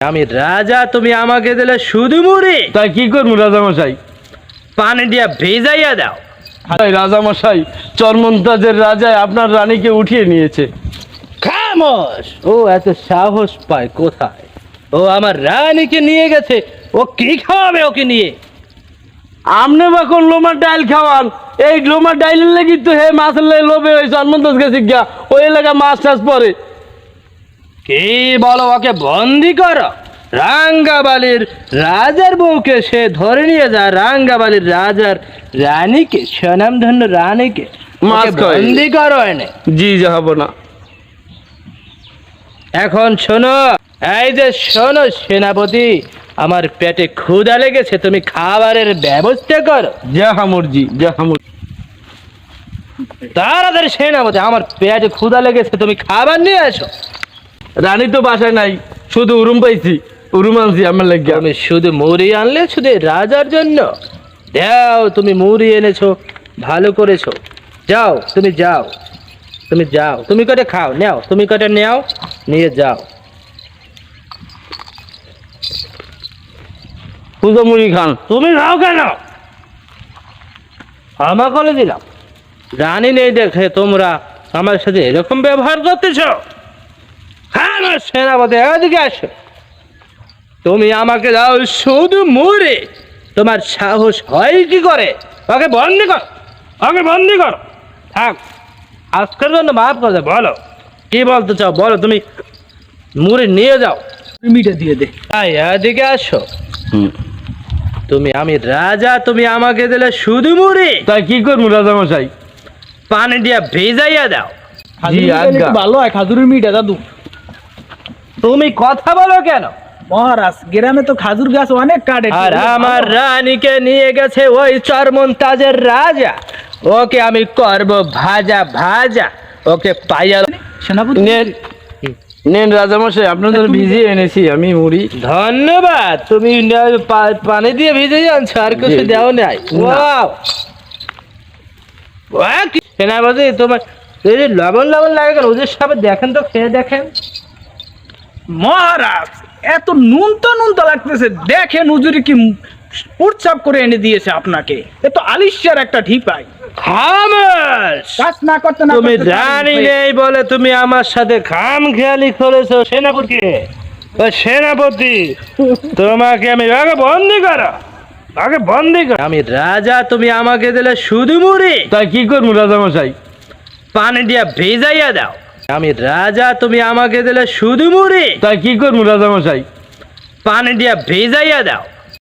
আমি রাজা তুমি আমাকে দিলে শুধু মুড়ি তাই কি করব রাজামশাই? পানি দিয়া ভেজাইয়া দাও। তাই রাজামশাই চরমন্তাজের রাজায় আপনার রানীকে উঠিয়ে নিয়েছে। খামোশ! ও এত সাহস পায় কোথায়? ও আমার রানীকে নিয়ে গেছে। ও কি খাওয়াবে ওকে নিয়ে? আমনে বা কোন লোমার ডাইল খাওয়ান? এই লোমার ডাইলের লাগি তো হে মাছের লোভে ওই চরমন্তাজ গেছে গিয়া ওই এলাকা মাছ টাছ পরে কি বলো ওকে বন্দি করো? রাঙ্গাবালির রাজার বউকে সে ধরে নিয়ে যায় রাঙ্গাবালির রাজার রানীকে স্বনামধন্য রানীকে। মাছ ওকে খাওয়াই। বন্দি করো এনে। জি যাব না। এখন শোনো এই যে শোনো সেনাপতি আমার পেটে ক্ষুধা লেগেছে তুমি খাবারের ব্যবস্থা করো। যা হামুরজি জা হামুর। তাড়াতাড়ি সেনাপতি আমার পেটে ক্ষুধা লেগেছে তুমি খাবার নিয়ে আসো। রানী তো বাসায় নাই শুধু উরুম পাইছি উরুম আনছি আমার লাগিয়া। আমি শুধু মুড়ি আনলে শুধু রাজার জন্য? দাও তুমি মুড়ি এনেছো ভালো করেছ। যাও তুমি যাও তুমি যাও। তুমি কটা খাও নাও তুমি কটা নেও নিয়ে যাও। পুজো মুড়ি খান। তুমি খাও কেন? ক্ষমা করে দিলাম। রানী নেই দেখে তোমরা আমার সাথে এরকম ব্যবহার করতেছ? হ্যাঁ আমার সেনাপতি এদিকে আসো। তুমি আমাকে দাও শুধু মুড়ে। তোমার সাহস হয় কি করে? ওকে বন্দি কর। ওকে বন্দি কর। থাক আজকের জন্য মাফ করে বলো। কি বলতে চাও বলো তুমি মুড়ে নিয়ে যাও। মিটে দিয়ে দে। তাই এদিকে আসো। তুমি আমি রাজা তুমি আমাকে দিলে শুধু মুড়ি। তাই কি করব রাজামশাই? পানি দিয়া ভেজাইয়া দাও। ভালো হয় খাজুরের মিটে দাদু। তুমি কথা বলো কেন? মহারাজ গ্রামে তো খাজুর গাছ অনেক কাটে আর আমার রানীকে নিয়ে গেছে ওই চরমন্তাজের রাজা। ওকে আমি করব ভাজা ভাজা। ওকে পাইয়া সেনাপতি নেন রাজামশাই আপনার জন্য ভিজিয়ে এনেছি আমি মুড়ি। ধন্যবাদ তুমি পানি দিয়ে ভিজে জানছো আর কিছু দেও নাই। সেনাপতি তোমার লবণ লবণ লাগে কেন? ওদের সব দেখেন তো খেয়ে দেখেন। মহারাজ এত নুন তো নুন তো লাগতেছে দেখেন কি উৎসব করে এনে দিয়েছে আপনাকে। এ তো আলিশার একটা ঢিপাই। খামাস কাজ না করতে না তুমি জানি নেই বলে তুমি আমার সাথে খাম খেয়ালি করেছ সেনাপতি। সেনাপতি তোমাকে আমি আগে বন্দি করো আগে বন্দি করো। আমি রাজা তুমি আমাকে দিলে শুধু মুড়ি তাই কি করব রাজা মশাই পানি দিয়া ভেজাইয়া দাও। আমি রাজা তুমি আমাকে দিলে শুধু মুড়ি তাই কি করব রাজা মশাই পানি দিয়া ভেজাইয়া দাও।